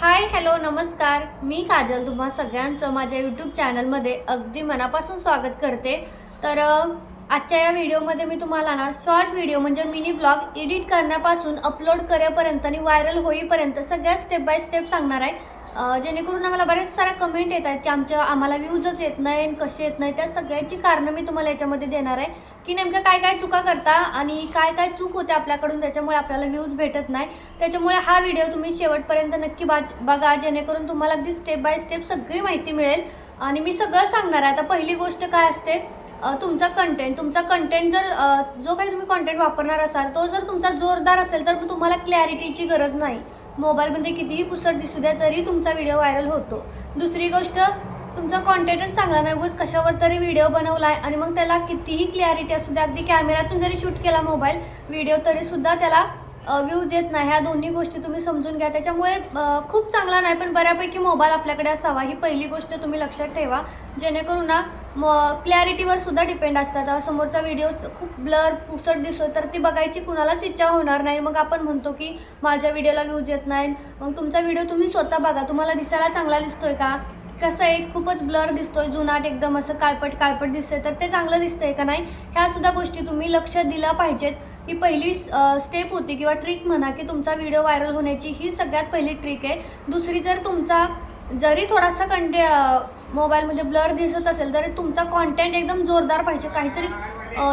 Hi hello नमस्कार. मी काजल. तुम्हा सगळ्यांचं माझ्या यूट्यूब चॅनलमध्ये अगदी मनापासून स्वागत करते. तर आजच्या या व्हिडिओमध्ये मी तुम्हाला ना शॉर्ट व्हिडिओ म्हणजे मिनी ब्लॉग एडिट करण्यापासून अपलोड करेपर्यंत आणि व्हायरल होईपर्यंत सगळ्या स्टेप बाय स्टेप सांगणार आहे. जेणेकरून आम्हाला बऱ्याच साऱ्या कमेंट येत आहेत की आमच्या आम्हाला व्ह्यूजच येत नाही आणि कसे येत नाही. त्या सगळ्याची कारणं मी तुम्हाला याच्यामध्ये देणार आहे की नेमकं काय काय चुका करता आणि काय काय चूक होते आपल्याकडून त्याच्यामुळे आपल्याला व्ह्यूज भेटत नाही. त्याच्यामुळे हा व्हिडिओ तुम्ही शेवटपर्यंत नक्की बाज बघा जेणेकरून तुम्हाला अगदी स्टेप बाय स्टेप सगळी माहिती मिळेल. आणि मी सगळं सांगणार आहे. आता पहिली गोष्ट काय असते तुमचा कंटेंट तुमचा कंटेंट जर जो काही तुम्ही कंटेंट वापरणार असाल तो जर तुमचा जोरदार असेल तर तुम्हाला क्लॅरिटीची गरज नाही. मोबाईलमध्ये कितीही पुसट दिसू द्या तरी तुमचा व्हिडिओ व्हायरल होतो. दुसरी गोष्ट तुमचा कॉन्टेंटच चांगला नाही उगाच कशावर तरी व्हिडिओ बनवला आहे आणि मग त्याला कितीही क्लॅरिटी असू द्या अगदी कॅमेऱ्यातून जरी शूट केला मोबाईल व्हिडिओ तरीसुद्धा त्याला व्ह्यूज येत नाही. ह्या दोन्ही गोष्टी तुम्ही समजून घ्या. त्याच्यामुळे खूप चांगला नाही पण बऱ्यापैकी मोबाईल आपल्याकडे असावा. ही पहिली गोष्ट तुम्ही लक्षात ठेवा. जेणेकरून ना क्लॅरिटीवर सुद्धा डिपेंड असतात. समोरचा व्हिडिओ खूप ब्लर पुसट दिसतो तर ती बघायची कुणालाच इच्छा होणार नाही. मग आपण म्हणतो की माझ्या व्हिडिओला व्ह्यूज येत नाही मग तुमचा व्हिडिओ तुम्ही स्वतः बघा. तुम्हाला दिसायला चांगला दिसतोय का? कसं आहे? खूपच ब्लर दिसतोय जुनाट एकदम असं काळपट काळपट दिसतंय. तर ते चांगलं दिसतंय का नाही? ह्या सुद्धा गोष्टी तुम्ही लक्ष दिल्या पाहिजेत. ही पहिली स्टेप होती किंवा ट्रिक म्हणा की तुमचा व्हिडिओ व्हायरल होण्याची ही सगळ्यात पहिली ट्रिक आहे. दुसरी जर तुमचा जरी थोडासा कंटे मोबाईलमध्ये ब्लर दिसत असेल तरी तुमचा कॉन्टेंट एकदम जोरदार पाहिजे. काहीतरी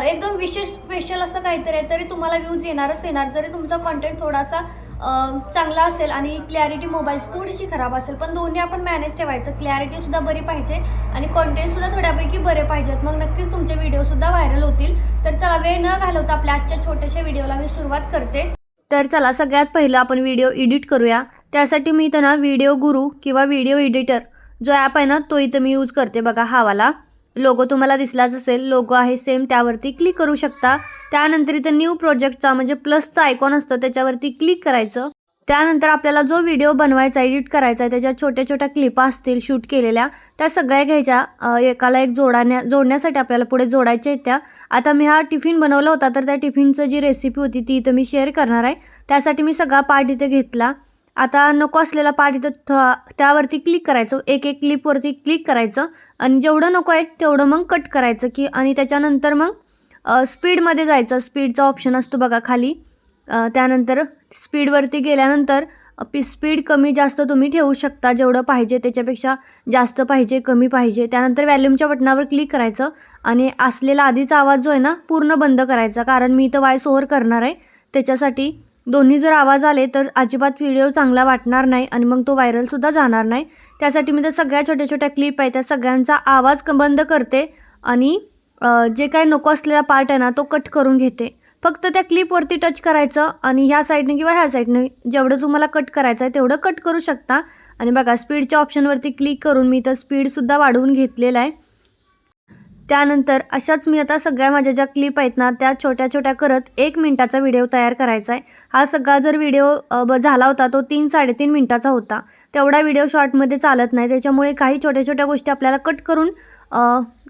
एकदम विशेष स्पेशल असं काहीतरी आहे तरी तुम्हाला व्ह्यूज येणारच येणार. जरी तुमचा कॉन्टेंट थोडासा चांगला असेल आणि क्लॅरिटी मोबाईलची थोडीशी खराब असेल पण दोन्ही आपण मॅनेज ठेवायचं. क्लॅरिटीसुद्धा बरी पाहिजे आणि कॉन्टेंटसुद्धा थोड्यापैकी बरे पाहिजेत. मग नक्कीच तुमचे व्हिडिओसुद्धा व्हायरल होतील. तर चला वेळ न घालवता आपल्या आजच्या छोट्याशा व्हिडिओला मी सुरुवात करते. तर चला सगळ्यात पहिलं आपण व्हिडिओ एडिट करूया. त्यासाठी मी इथं ना व्हिडिओ गुरु किंवा व्हिडिओ एडिटर जो ॲप आहे ना तो इथं मी यूज करते बघा हा वाला. लोगो तुम्हाला दिसलाच असेल लोगो आहे सेम त्यावरती क्लिक करू शकता. त्यानंतर इथं न्यू प्रोजेक्टचा म्हणजे प्लसचा आयकॉन असतं त्याच्यावरती क्लिक करायचं. त्यानंतर आपल्याला जो व्हिडिओ बनवायचा एडिट करायचा आहे त्याच्या छोट्या छोट्या क्लिपा असतील शूट केलेल्या त्या सगळ्या घ्यायच्या. एकाला एक जोडाण्या जोडण्यासाठी आपल्याला पुढे जोडायच्या आहेत त्या. आता मी हा टिफिन बनवला होता तर त्या टिफिनचं जी रेसिपी होती ती इथं मी शेअर करणार आहे. त्यासाठी मी सगळा पार्ट इथे घेतला. आता नको असलेला पार्ट इथं थ त्यावरती क्लिक करायचं. एक एक क्लिपवरती क्लिक करायचं. आणि जेवढं नको आहे तेवढं मग कट करायचं की आणि त्याच्यानंतर मग स्पीडमध्ये जायचं. स्पीडचा ऑप्शन असतो बघा खाली. त्यानंतर स्पीडवरती गेल्यानंतर पी स्पीड कमी जास्त तुम्ही ठेवू शकता. जेवढं पाहिजे त्याच्यापेक्षा जास्त पाहिजे कमी पाहिजे. त्यानंतर व्हॅल्यूमच्या बटनावर क्लिक करायचं. आणि असलेला आधीचा आवाज जो आहे ना पूर्ण बंद करायचा. कारण मी इथं वाईस ओव्हर करणार आहे. त्याच्यासाठी दोन्ही जर आवाज आले तर अजिबात व्हिडिओ चांगला वाटणार नाही आणि मग तो व्हायरलसुद्धा जाणार नाही. त्यासाठी मी तर सगळ्या छोट्या छोट्या क्लिप आहे त्या सगळ्यांचा आवाज क बंद करते आणि जे काही नको असलेला पार्ट आहे ना तो कट करून घेते. फक्त त्या क्लिपवरती टच करायचं आणि ह्या साईडने किंवा ह्या साईडने जेवढं तुम्हाला कट करायचं आहे तेवढं कट करू शकता. आणि बघा स्पीडच्या ऑप्शनवरती क्लिक करून मी तर स्पीडसुद्धा वाढवून घेतलेला आहे. त्यानंतर अशाच मी आता सगळ्या माझ्या ज्या क्लिप आहेत ना त्या छोट्या छोट्या करत एक मिनटाचा व्हिडिओ तयार करायचा आहे. हा सगळा जर व्हिडिओ ब झाला होता तो तीन साडेतीन मिनटाचा होता. तेवढा व्हिडिओ शॉर्टमध्ये चालत नाही. त्याच्यामुळे काही छोट्या छोट्या गोष्टी आपल्याला कट करून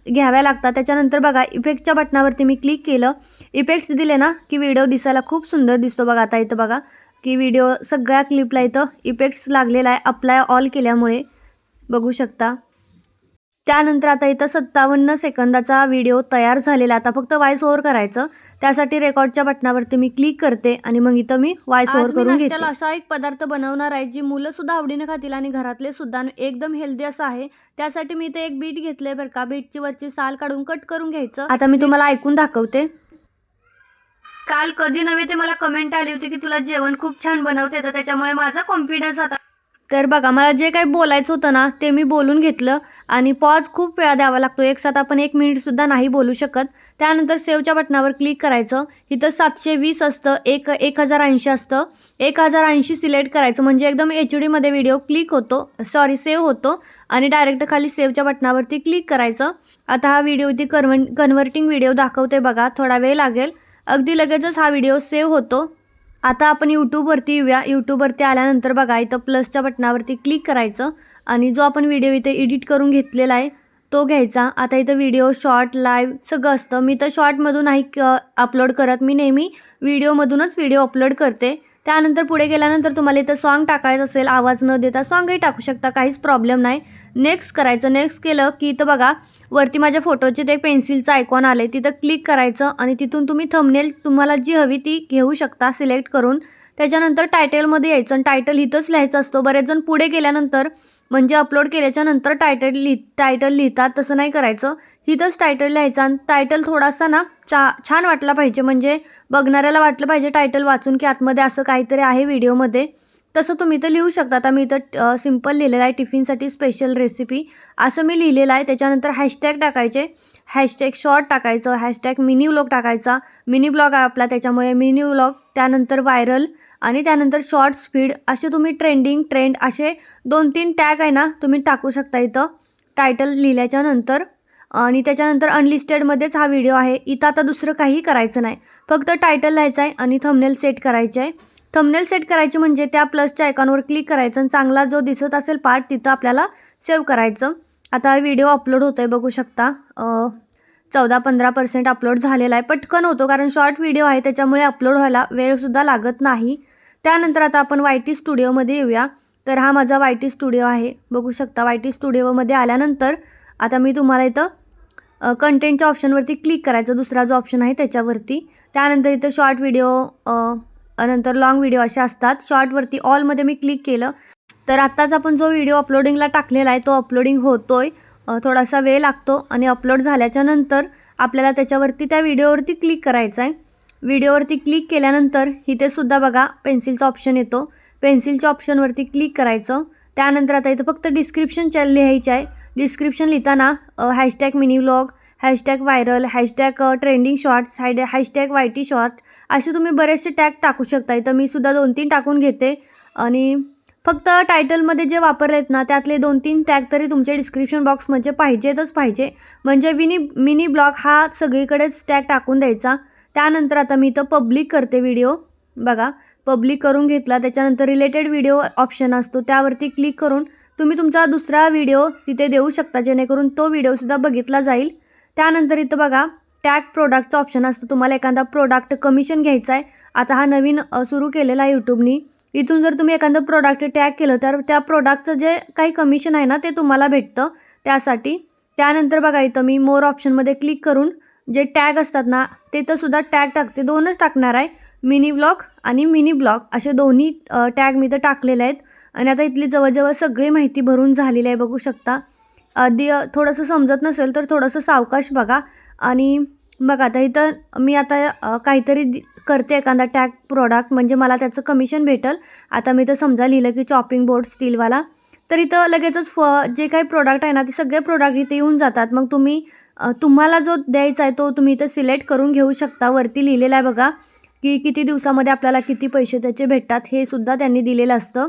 घ्याव्या लागतात. त्याच्यानंतर बघा इफेक्टच्या बटनावरती मी क्लिक केलं. इफेक्ट्स दिले ना की व्हिडिओ दिसायला खूप सुंदर दिसतो बघा आता इथं बघा की व्हिडिओ सगळ्या क्लिपला इथं इफेक्ट्स लागलेला आहे. अप्लाय ऑल केल्यामुळे बघू शकता. त्यानंतर आता इथं सत्तावन्न सेकंदाचा व्हिडिओ तयार झालेला आता फक्त वाईस ओव्हर करायचं. त्यासाठी रेकॉर्डच्या बटनावरती मी क्लिक करते आणि मग इथं मी वाईस ओव्हर करून घेते. असा एक पदार्थ बनवणार आहे जी मुलं सुद्धा आवडीने खातील आणि घरातले सुद्धा एकदम हेल्दी असं आहे. त्यासाठी मी इथे एक बीट घेतले बरं का. बीटची वरची साल काढून कट करून घ्यायचं. आता मी तुम्हाला ऐकून दाखवते. काल कधी नव्हे ते मला कमेंट आली होती की तुला जेवण खूप छान बनवते तर त्याच्यामुळे माझा कॉन्फिडन्स आता तर बघा मला जे काही बोलायचं होतं ना ते मी बोलून घेतलं आणि पॉज खूप वेळा द्यावा लागतो. एक साथ आपण एक मिनिटसुद्धा नाही बोलू शकत. त्यानंतर सेवच्या बटनावर क्लिक करायचं. इथं सातशे वीस असतं एक एक हजार ऐंशी असतं. एक हजार ऐंशी सिलेक्ट करायचं. म्हणजे एकदम एच डीमध्ये व्हिडिओ क्लिक होतो सॉरी सेव्ह होतो आणि डायरेक्ट खाली सेवच्या बटनावरती क्लिक करायचं. आता हा व्हिडिओ इथे कन्व्हन कन्व्हर्टिंग व्हिडिओ दाखवते बघा थोडा वेळ लागेल. अगदी लगेचच हा व्हिडिओ सेव्ह होतो. आता आपण यूट्यूबवरती येऊया. यूट्यूबवरती आल्यानंतर बघा इथं प्लसच्या बटनावरती क्लिक करायचं आणि जो आपण व्हिडिओ इथे एडिट करून घेतलेला आहे तो घ्यायचा. आता इथं व्हिडिओ शॉर्ट लाईव्ह सगळं असतं. मी तर शॉर्टमधून नाही अपलोड करत. मी नेहमी व्हिडिओमधूनच व्हिडिओ अपलोड करते. त्यानंतर पुढे गेल्यानंतर तुम्हाला इथं सॉन्ग टाकायचं असेल आवाज न देता सॉन्गही टाकू शकता काहीच प्रॉब्लेम नाही. नेक्स्ट करायचं नेक्स्ट केलं की इथं बघा वरती माझ्या फोटोचे ते पेन्सिलचं आयकॉन आले तिथं क्लिक करायचं आणि तिथून तुम्ही थंबनेल तुम्हाला जी हवी ती घेऊ शकता सिलेक्ट करून. त्याच्यानंतर टायटलमध्ये यायचं आणि टायटल इथंच लिहायचं असतो. बरेच जण पुढे गेल्यानंतर म्हणजे अपलोड केल्याच्यानंतर टायटल लिह टायटल लिहितात तसं नाही करायचं. इथंच टायटल लिहायचं आणि टायटल थोडासा ना चा छान वाटला पाहिजे. म्हणजे बघणाऱ्याला वाटलं पाहिजे टायटल वाचून की आतमध्ये असं काहीतरी आहे व्हिडिओमध्ये. तसं तुम्ही इथं लिहू शकता. आता मी इथं सिंपल लिहिलेलं आहे. टिफिनसाठी स्पेशल रेसिपी असं मी लिहिलेलं आहे. त्याच्यानंतर हॅशटॅग टाकायचे. हॅशटॅग शॉर्ट टाकायचं. हॅशटॅग मिनी व्लॉग टाकायचा. मिनी ब्लॉग आहे आपला. त्याच्यामुळे मिनी व्लॉग त्यानंतर व्हायरल आणि त्यानंतर शॉर्ट स्पीड असे तुम्ही ट्रेंडिंग ट्रेंड असे दोन तीन टॅग आहे ना तुम्ही टाकू शकता इथं. टायटल लिहिल्याच्या नंतर. आणि त्याच्यानंतर अनलिस्टेडमध्येच हा व्हिडिओ आहे. इथं आता दुसरं काही करायचं नाही. फक्त टायटल लिहायचं आहे आणि थंबनेल सेट करायचे आहे. थंबनेल सेट करायची म्हणजे त्या प्लसच्या आयकॉनवर क्लिक करायचं आणि चांगला जो दिसत असेल पार्ट तिथं आपल्याला सेव्ह करायचं. आता व्हिडिओ अपलोड होतो आहे बघू शकता. चौदा पंधरा पर्सेंट अपलोड झालेला आहे. पटकन होतो कारण शॉर्ट व्हिडिओ आहे त्याच्यामुळे अपलोड व्हायला वेळसुद्धा लागत नाही. त्यानंतर आता आपण वाय टी स्टुडिओमध्ये येऊया. तर हा माझा वाय टी स्टुडिओ आहे. बघू शकता वाय टी स्टुडिओमध्ये आल्यानंतर आता मी तुम्हाला इथं कंटेंटच्या ऑप्शनवरती क्लिक करायचं दुसरा जो ऑप्शन आहे त्याच्यावरती. त्यानंतर इथं शॉर्ट व्हिडिओ नंतर लाँग व्हिडिओ असे असतात. शॉर्टवरती ऑलमध्ये मी क्लिक केलं. तर आत्ताच आपण जो व्हिडिओ अपलोडिंगला टाकलेला आहे तो अपलोडिंग होतो आहे थोडासा वेळ लागतो आणि अपलोड झाल्याच्यानंतर आपल्याला त्याच्यावरती त्या व्हिडिओवरती क्लिक करायचं आहे. व्हिडिओवरती क्लिक केल्यानंतर इथे सुद्धा बघा पेन्सिलचा ऑप्शन येतो. पेन्सिलच्या ऑप्शनवरती क्लिक करायचं. त्यानंतर आता इथं फक्त डिस्क्रिप्शन च लिहायचं आहे. डिस्क्रिप्शन लिहिताना hashtag mini vlog hashtag viral hashtag trending shorts hide hashtag Y T short असे तुम्ही बरेचसे टॅग टाकू शकता. इथं मी सुद्धा दोन तीन टाकून घेते. आणि फक्त टायटलमध्ये जे वापरले आहेत ना त्यातले दोन तीन टॅग तरी तुमच्या डिस्क्रिप्शन बॉक्समध्ये पाहिजेतच पाहिजे. म्हणजे विनी मिनी ब्लॉग हा सगळीकडेच टॅग टाकून द्यायचा. त्यानंतर आता मी इथं पब्लिक करते व्हिडिओ बघा पब्लिक करून घेतला त्याच्यानंतर रिलेटेड व्हिडिओ ऑप्शन असतो त्यावरती क्लिक करून तुम्ही तुमचा दुसरा व्हिडिओ तिथे देऊ शकता जेणेकरून तो व्हिडिओसुद्धा बघितला जाईल. त्यानंतर इथं बघा टॅग प्रोडक्टचा ऑप्शन असतो तुम्हाला एखादा प्रोडक्ट कमिशन घ्यायचा आहे. आता हा नवीन सुरू केलेला आहे यूट्यूबनी इथून जर तुम्ही एखादं प्रोडक्ट टॅग केलं तर त्या प्रोडक्टचं जे काही कमिशन आहे ना ते तुम्हाला भेटतं त्यासाठी. त्यानंतर बघा इथं मी मोर ऑप्शनमध्ये क्लिक करून जे टॅग असतात ना ते तर सुद्धा टॅग टाकते. दोनच टाकणार आहे. मिनी ब्लॉग आणि मिनी ब्लॉग असे दोन्ही टॅग मी तर टाकलेले आहेत. आणि आता इथली जवळजवळ सगळी माहिती भरून झालेली आहे बघू शकता. आधी थोडंसं समजत नसेल तर थोडंसं सावकाश बघा. आणि बघा आता इथं मी आता काहीतरी दि करते एखादा टॅग प्रोडक्ट. म्हणजे मला त्याचं कमिशन भेटेल. आता मी तर समजा लिहिलं की चॉपिंग बोर्ड स्टीलवाला. तर इथं लगेचच फ जे काही प्रोडक्ट आहे ना ते सगळे प्रोडक्ट इथे येऊन जातात. मग तुम्ही तुम्हाला जो द्यायचा आहे तो तुम्ही इथं सिलेक्ट करून घेऊ शकता. वरती लिहिलेलं आहे बघा की किती दिवसामध्ये आपल्याला किती पैसे त्याचे भेटतात हे सुद्धा त्यांनी दिलेलं असतं.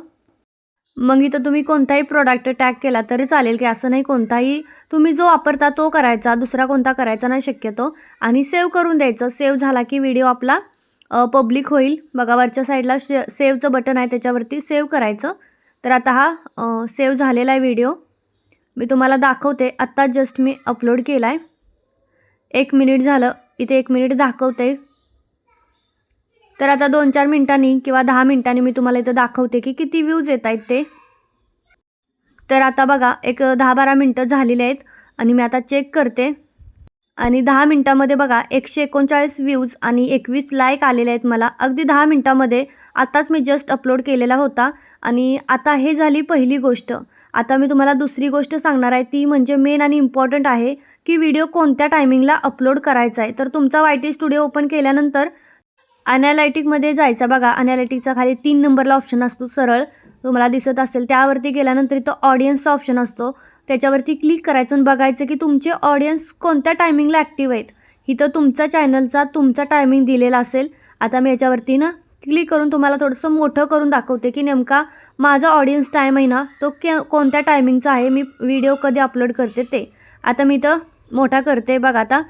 मग इथं तुम्ही कोणताही प्रोडक्ट टॅग केला तरी चालेल की असं नाही कोणताही तुम्ही जो वापरता तो करायचा दुसरा कोणता करायचा नाही शक्यतो. आणि सेव्ह करून द्यायचं. सेव्ह झाला की व्हिडिओ आपला पब्लिक होईल. बघा वरच्या साईडला शे सेव्हचं बटन आहे त्याच्यावरती सेव्ह करायचं. तर आता हा सेव्ह झालेला आहे व्हिडिओ मी तुम्हाला दाखवते. आत्ता जस्ट मी अपलोड केला आहे एक मिनिट झालं. इथे एक मिनिट दाखवते. तर आता दोन चार मिनटांनी किंवा दहा मिनटांनी मी तुम्हाला इथं दाखवते की किती व्ह्यूज येत आहेत ते. तर आता बघा एक दहा बारा मिनटं झालेले आहेत आणि मी आता चेक करते. आणि दहा मिनटामध्ये बघा एकशे एकोणचाळीस व्ह्यूज आणि एकवीस लाईक आलेले आहेत मला. अगदी दहा मिनटामध्ये आत्ताच मी जस्ट अपलोड केलेला होता आणि आता हे झाली पहिली गोष्ट. आता मी तुम्हाला दुसरी गोष्ट सांगणार आहे ती म्हणजे मेन आणि इम्पॉर्टंट आहे की व्हिडिओ कोणत्या टायमिंगला अपलोड करायचा आहे. तर तुमचा वाय टी स्टुडिओ ओपन केल्यानंतर अनॅलायटिकमध्ये जायचा बघा. अनॅलिटिकचा खाली तीन नंबरला ऑप्शन असतो सरळ. तुम्हाला दिसत असेल त्यावरती गेल्यानंतर इथं ऑडियन्सचा ऑप्शन असतो. त्याच्यावरती क्लिक करायचं आणि बघायचं की तुमचे ऑडियन्स कोणत्या टायमिंगला ॲक्टिव्ह आहेत. इथं तुमच्या चॅनलचा तुमचा टायमिंग दिलेला असेल. आता मी याच्यावरती ना क्लिक करून तुम्हाला थोडंसं मोठं करून दाखवते की नेमका माझा ऑडियन्स टाईम आहे ना तो के कोणत्या टायमिंगचा आहे मी व्हिडिओ कधी अपलोड करते ते. आता मी इथं मोठा करते बघा आता.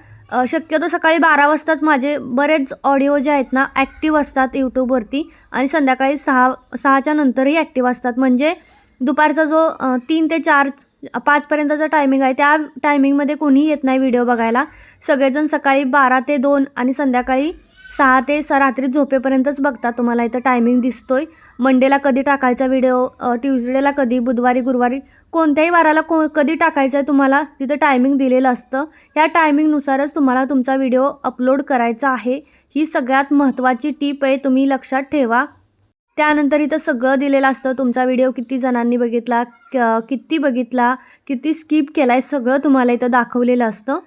शक्यतो सकाळी बारा वाजताच माझे बरेच ऑडिओ जे आहेत ना ॲक्टिव्ह असतात यूट्यूबवरती आणि संध्याकाळी सहा सहाच्या नंतरही ॲक्टिव्ह असतात. म्हणजे दुपारचा जो तीन ते चार पाचपर्यंतचं टायमिंग आहे. त्या टायमिंगमध्ये कोणीही येत नाही व्हिडिओ बघायला. सगळेजण सकाळी बारा ते दोन आणि संध्याकाळी सहा ते स रात्री झोपेपर्यंतच बघता तुम्हाला इथं टायमिंग दिसतोय. मंडेला कधी टाकायचा व्हिडिओ ट्युजडेला कधी बुधवारी गुरुवारी कोणत्याही वाराला को कधी टाकायचं आहे तुम्हाला तिथं टायमिंग दिलेलं असतं. ह्या टायमिंगनुसारच तुम्हाला तुमचा व्हिडिओ अपलोड करायचा आहे. ही सगळ्यात महत्त्वाची टीप आहे. तुम्ही लक्षात ठेवा. त्यानंतर इथं सगळं दिलेलं असतं. तुमचा व्हिडिओ किती जणांनी बघितला क- किती बघितला किती स्किप केला आहे सगळं तुम्हाला इथं दाखवलेलं असतं.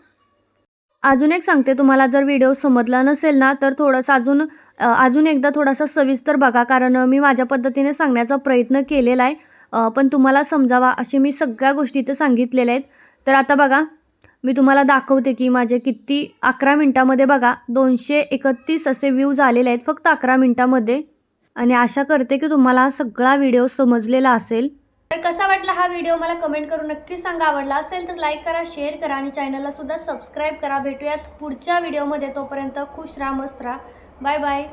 अजून एक सांगते तुम्हाला जर व्हिडिओ समजला नसेल ना तर थोडंसं अजून अजून एकदा थोडासा सविस्तर बघा. कारण मी माझ्या पद्धतीने सांगण्याचा प्रयत्न केलेला आहे. पण तुम्हाला समजावा अशी मी सगळ्या गोष्टी इथं सांगितलेल्या आहेत. तर आता बघा मी तुम्हाला दाखवते की माझे किती अकरा मिनटामध्ये बघा दोनशे एकतीस असे व्ह्यूज आलेले आहेत. फक्त अकरा मिनटामध्ये. आणि आशा करते की तुम्हाला हा सगळा व्हिडिओ समजलेला असेल. तर कसा वाटला हा व्हिडिओ मला कमेंट करून नक्की सांगा. आवडला असेल तर लाईक करा शेअर करा आणि चॅनलला सुद्धा सबस्क्राईब करा. भेटूयात पुढच्या व्हिडिओमध्ये तोपर्यंत खुश राहा मस्त राहा. Bye bye